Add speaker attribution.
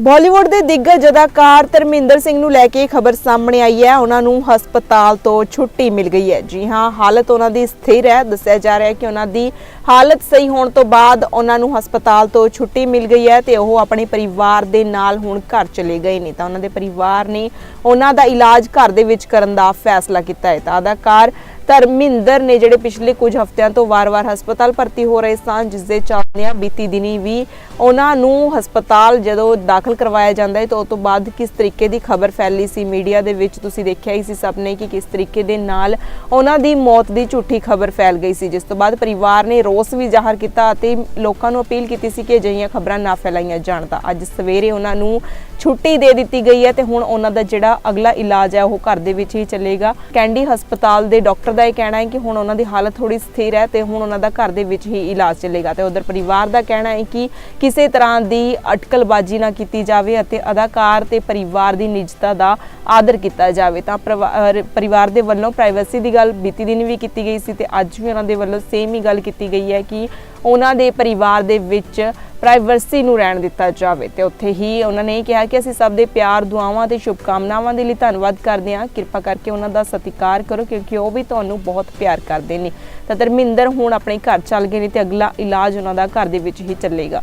Speaker 1: ਬਾਲੀਵੁੱਡ ਦੇ ਦਿੱਗਜ ਅਦਾਕਾਰ ਧਰਮਿੰਦਰ ਸਿੰਘ ਨੂੰ ਲੈ ਕੇ ਖਬਰ ਸਾਹਮਣੇ ਆਈ ਹੈ। ਉਹਨਾਂ ਨੂੰ ਹਸਪਤਾਲ ਤੋਂ ਛੁੱਟੀ ਮਿਲ ਗਈ ਹੈ। ਜੀ ਹਾਂ, ਹਾਲਤ ਉਹਨਾਂ ਦੀ ਸਥਿਰ ਹੈ। ਦੱਸਿਆ ਜਾ ਰਿਹਾ ਹੈ ਕਿ ਉਹਨਾਂ ਦੀ ਹਾਲਤ ਸਹੀ ਹੋਣ ਤੋਂ ਬਾਅਦ ਉਹਨਾਂ ਨੂੰ ਹਸਪਤਾਲ ਤੋਂ ਛੁੱਟੀ ਮਿਲ ਗਈ ਹੈ ਤੇ ਉਹ ਆਪਣੇ ਪਰਿਵਾਰ ਦੇ ਨਾਲ ਹੁਣ ਘਰ ਚਲੇ ਗਏ ਨੇ। ਤਾਂ ਉਹਨਾਂ ਦੇ ਪਰਿਵਾਰ ਨੇ ਉਹਨਾਂ ਦਾ ਇਲਾਜ ਘਰ ਦੇ ਵਿੱਚ ਕਰਨ ਦਾ ਫੈਸਲਾ ਕੀਤਾ ਹੈ। ਤਾਂ ਅਦਾਕਾਰ ਧਰਮਿੰਦਰ ਨੇ ਜਿਹੜੇ ਪਿਛਲੇ ਕੁਝ ਹਫ਼ਤਿਆਂ ਤੋਂ ਵਾਰ-ਵਾਰ ਹਸਪਤਾਲ ਭਰਤੀ ਹੋ ਰਹੇ ਸਨ, ਜਿਸ ਦੇ ਚੱਲਦਿਆਂ ਬੀਤੀ ਦਿਨੀ ਵੀ ਉਹਨਾਂ ਨੂੰ ਹਸਪਤਾਲ ਜਦੋਂ ਦਾਖਲ ਕਰਵਾਇਆ ਜਾਂਦਾ ਹੈ, ਤਾਂ ਉਸ ਤੋਂ ਬਾਅਦ ਕਿਸ ਤਰੀਕੇ ਦੀ ਖਬਰ ਫੈਲੀ ਸੀ? ਮੀਡੀਆ ਦੇ ਵਿੱਚ ਤੁਸੀਂ ਦੇਖਿਆ ਹੀ ਸੀ ਸਭ ਨੇ ਕਿ ਕਿਸ ਤਰੀਕੇ ਦੇ ਨਾਲ ਉਹਨਾਂ ਦੀ ਮੌਤ ਦੀ ਝੂਠੀ ਖਬਰ ਫੈਲ ਗਈ ਸੀ, ਜਿਸ ਤੋਂ ਬਾਅਦ ਪਰਿਵਾਰ ਨੇ ਰੋਸ ਵੀ ਜ਼ਾਹਰ ਕੀਤਾ ਅਤੇ ਲੋਕਾਂ ਨੂੰ ਅਪੀਲ ਕੀਤੀ ਸੀ ਕਿ ਅਜਿਹੀਆਂ ਖਬਰਾਂ ਨਾ ਫੈਲਾਈਆਂ ਜਾਣ ਤਾਂ। ਅੱਜ ਸਵੇਰੇ ਉਹਨਾਂ ਨੂੰ ਛੁੱਟੀ ਦੇ ਦਿੱਤੀ ਗਈ ਹੈ ਤੇ ਹੁਣ ਉਹਨਾਂ ਦਾ ਜਿਹੜਾ ਅਗਲਾ ਇਲਾਜ ਹੈ, ਉਹ ਘਰ ਦੇ ਵਿੱਚ ਹੀ ਚੱਲੇਗਾ। ਕੈਂਡੀ ਹਸਪਤਾਲ ਦੇ ਡਾਕਟਰ ਦਾ ਇਹ ਕਹਿਣਾ ਹੈ ਕਿ ਹੁਣ ਉਹਨਾਂ ਦੀ ਹਾਲਤ ਥੋੜੀ ਸਥਿਰ ਹੈ ਤੇ ਹੁਣ ਉਹਨਾਂ ਦਾ ਘਰ ਦੇ ਵਿੱਚ ਹੀ ਇਲਾਜ ਚੱਲੇਗਾ। ਤੇ ਉਧਰ ਪਰਿਵਾਰ ਦਾ ਕਹਿਣਾ ਹੈ ਕਿ ਕਿਸੇ ਤਰ੍ਹਾਂ ਦੀ ਅਟਕਲਬਾਜ਼ੀ ਨਾ ਕੀਤੀ ਕੀਤੀ ਜਾਵੇ ਅਤੇ ਅਦਾਕਾਰ ਤੇ ਪਰਿਵਾਰ ਦੀ ਨਿਜਤਾ ਦਾ ਆਦਰ ਕੀਤਾ ਜਾਵੇ। ਤਾਂ ਪਰਿਵਾਰ ਦੇ ਵੱਲੋਂ ਪ੍ਰਾਈਵੇਸੀ ਦੀ ਗੱਲ ਬੀਤੀ ਦਿਨ ਵੀ ਕੀਤੀ ਗਈ ਸੀ ਤੇ ਅੱਜ ਵੀ ਉਹਨਾਂ ਦੇ ਵੱਲੋਂ ਸੇਮ ਹੀ ਗੱਲ ਕੀਤੀ ਗਈ ਹੈ ਕਿ ਉਹਨਾਂ ਦੇ ਪਰਿਵਾਰ ਦੇ ਵਿੱਚ ਪ੍ਰਾਈਵੇਸੀ ਨੂੰ ਰਹਿਣ ਦਿੱਤਾ ਜਾਵੇ। ਤੇ ਉੱਥੇ ਹੀ ਉਹਨਾਂ ਨੇ ਕਿਹਾ ਕਿ ਅਸੀਂ ਸਭ ਦੇ ਪਿਆਰ, ਦੁਆਵਾਂ ਤੇ ਸ਼ੁਭਕਾਮਨਾਵਾਂ ਦੇ ਲਈ ਧੰਨਵਾਦ ਕਰਦੇ ਹਾਂ। ਕਿਰਪਾ ਕਰਕੇ ਉਹਨਾਂ ਦਾ ਸਤਿਕਾਰ ਕਰੋ ਕਿਉਂਕਿ ਉਹ ਵੀ ਤੁਹਾਨੂੰ ਬਹੁਤ ਪਿਆਰ ਕਰਦੇ ਨੇ। ਤਾਂ ਧਰਮਿੰਦਰ ਹੁਣ ਆਪਣੇ ਘਰ ਚੱਲ ਗਏ ਨੇ ਤੇ ਅਗਲਾ ਇਲਾਜ ਉਹਨਾਂ ਦਾ ਘਰ ਦੇ ਵਿੱਚ ਹੀ ਚੱਲੇਗਾ।